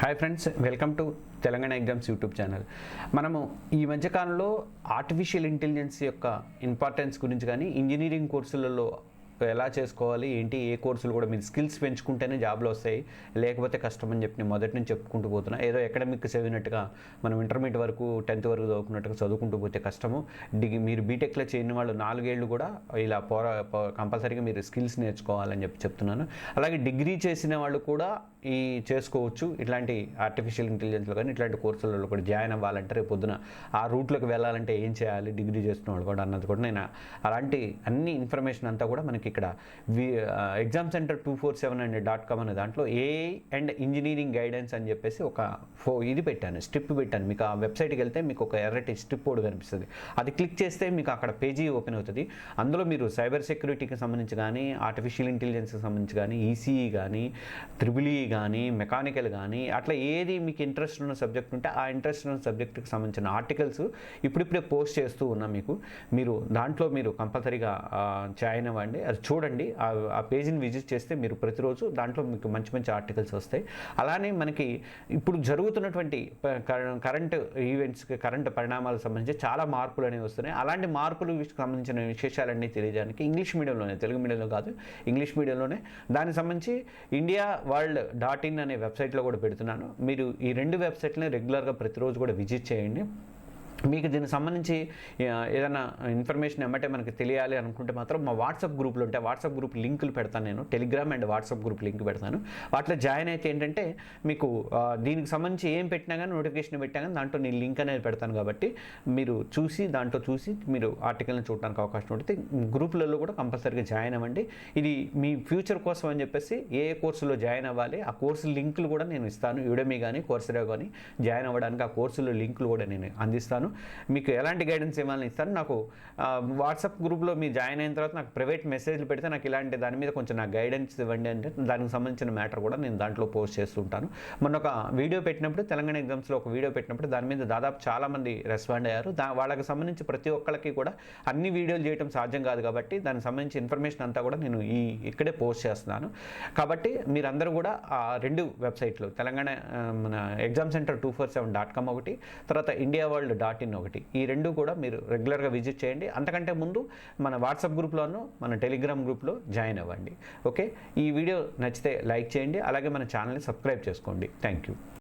Hi friends welcome to Telangana exams YouTube channel. మనము ఈ మధ్యకాలంలో ఆర్టిఫిషియల్ ఇంటెలిజెన్స్ యొక్క ఇంపార్టెన్స్ గురించి కానీ ఇంజనీరింగ్ కోర్సులలో ఎలా చేసుకోవాలి ఏంటి ఏ కోర్సులు కూడా మీరు స్కిల్స్ పెంచుకుంటేనే జాబ్లు వస్తాయి లేకపోతే కష్టం అని చెప్పి నేను మొదటి నుంచి చెప్పుకుంటూ పోతున్నా. ఏదో అకాడమిక్ చదివినట్టుగా మనం ఇంటర్మీడియట్ వరకు టెన్త్ వరకు చదువుకున్నట్టుగా చదువుకుంటూ పోతే కష్టము. డిగ్రీ మీరు బీటెక్లో చేయని వాళ్ళు నాలుగేళ్ళు కూడా ఇలా పోరా కంపల్సరీగా మీరు స్కిల్స్ నేర్చుకోవాలని చెప్పి చెప్తున్నాను. అలాగే డిగ్రీ చేసిన వాళ్ళు కూడా ఈ చేసుకోవచ్చు. ఇట్లాంటి ఆర్టిఫిషియల్ ఇంటెలిజెన్స్లో కానీ ఇట్లాంటి కోర్సులలో కూడా జాయిన్ అవ్వాలంటే రేపు పొద్దున ఆ రూట్లోకి వెళ్ళాలంటే ఏం చేయాలి? డిగ్రీ చేస్తున్న వాళ్ళు కూడా అన్నది కూడా నేను అలాంటి అన్ని ఇన్ఫర్మేషన్ అంతా కూడా మనకి ఇక్కడ V exam centre two four seven and dot com అనే దాంట్లో ఏ అండ్ ఇంజనీరింగ్ గైడెన్స్ అని చెప్పేసి ఒక ఫో ఇది పెట్టాను. స్ట్రిప్ పెట్టాను. మీకు ఆ వెబ్సైట్కి వెళ్తే మీకు ఒక ఎర్రటి స్ట్రిప్ కూడా కనిపిస్తుంది. అది క్లిక్ చేస్తే మీకు అక్కడ పేజీ ఓపెన్ అవుతుంది. అందులో మీరు సైబర్ సెక్యూరిటీకి సంబంధించి కానీ ఆర్టిఫిషియల్ ఇంటెలిజెన్స్కి సంబంధించి కానీ ఈసీఈ కానీ త్రిబుల్ ఈ e కానీ మెకానికల్ కానీ అట్లా ఏది మీకు ఇంట్రెస్ట్ ఉన్న సబ్జెక్ట్ ఉంటే ఆ ఇంట్రెస్ట్ ఉన్న సబ్జెక్ట్కి సంబంధించిన ఆర్టికల్స్ ఇప్పుడిప్పుడే పోస్ట్ చేస్తూ ఉన్నా మీకు. మీరు దాంట్లో మీరు కంపల్సరీగా జాయిన్ అవ్వండి. అది చూడండి. ఆ ఆ పేజీని విజిట్ చేస్తే మీరు ప్రతిరోజు దాంట్లో మీకు మంచి మంచి ఆర్టికల్స్ వస్తాయి. అలానే మనకి ఇప్పుడు జరుగుతున్నటువంటి కరెంట్ ఈవెంట్స్కి కరెంట్ పరిణామాలకు సంబంధించి చాలా మార్పులు అనేవి వస్తున్నాయి. అలాంటి మార్పులు సంబంధించిన విశేషాలన్నీ తెలియజేయడానికి ఇంగ్లీష్ మీడియంలోనే తెలుగు మీడియంలో కాదు ఇంగ్లీష్ మీడియంలోనే దానికి సంబంధించి ఇండియా వరల్డ్ డాట్ ఇన్ అనే వెబ్సైట్లో కూడా పెడుతున్నాను. మీరు ఈ రెండు వెబ్సైట్లని రెగ్యులర్గా ప్రతిరోజు కూడా విజిట్ చేయండి. మీకు దీనికి సంబంధించి ఏదైనా ఇన్ఫర్మేషన్ ఎమ్మటే మనకి తెలియాలి అనుకుంటే మాత్రం మా వాట్సాప్ గ్రూప్లు ఉంటాయి వాట్సాప్ గ్రూప్ లింకులు పెడతాను నేను. Telegram and WhatsApp group link పెడతాను. వాటిలో జాయిన్ అయితే ఏంటంటే మీకు దీనికి సంబంధించి ఏం పెట్టినా కానీ నోటిఫికేషన్ పెట్టినా కానీ దాంట్లో నేను లింక్ అనేది పెడతాను కాబట్టి మీరు చూసి దాంట్లో చూసి మీరు ఆర్టికల్ని చూడడానికి అవకాశం ఉంటుంది గ్రూపులలో కూడా కంపల్సరీగా జాయిన్ అవ్వండి. ఇది మీ ఫ్యూచర్ కోసం అని చెప్పేసి ఏ ఏ కోర్సులో జాయిన్ అవ్వాలి ఆ కోర్సు లింకులు కూడా నేను ఇస్తాను. యుడమీ కానీ కోర్సులో కానీ జాయిన్ అవ్వడానికి ఆ కోర్సులో లింకులు కూడా నేను అందిస్తాను. మీకు ఎలాంటి గైడెన్స్ ఇవ్వాలని ఇస్తాను? నాకు వాట్సాప్ గ్రూప్లో మీరు జాయిన్ అయిన తర్వాత నాకు ప్రైవేట్ మెసేజ్లు పెడితే నాకు ఇలాంటి దాని మీద కొంచెం నాకు గైడెన్స్ ఇవ్వండి అంటే దానికి సంబంధించిన మ్యాటర్ కూడా నేను దాంట్లో పోస్ట్ చేస్తుంటాను మొన్న ఒక వీడియో పెట్టినప్పుడు తెలంగాణ ఎగ్జామ్స్లో ఒక వీడియో పెట్టినప్పుడు దాని మీద దాదాపు చాలామంది రెస్పాండ్ అయ్యారు. దా వాళ్ళకి సంబంధించి ప్రతి ఒక్కరికి కూడా అన్ని వీడియోలు చేయడం సాధ్యం కాదు కాబట్టి దానికి సంబంధించి ఇన్ఫర్మేషన్ అంతా కూడా నేను ఈ ఇక్కడే పోస్ట్ చేస్తున్నాను. కాబట్టి మీరందరూ కూడా ఆ రెండు వెబ్సైట్లు తెలంగాణ మన exam centre two four seven dot com ఒకటి తర్వాత ఇండియా వరల్డ్ డాట్ ఇన్ ఒకటి. ఈ రెండు కూడా మీరు రెగ్యులర్గా విజిట్ చేయండి. అంతకంటే ముందు మన వాట్సాప్ గ్రూప్లోను మన టెలిగ్రామ్ గ్రూప్లో జాయిన్ అవ్వండి. ఓకే? ఈ వీడియో నచ్చితే లైక్ చేయండి. అలాగే మన ఛానల్ని సబ్స్క్రైబ్ చేసుకోండి. Thank you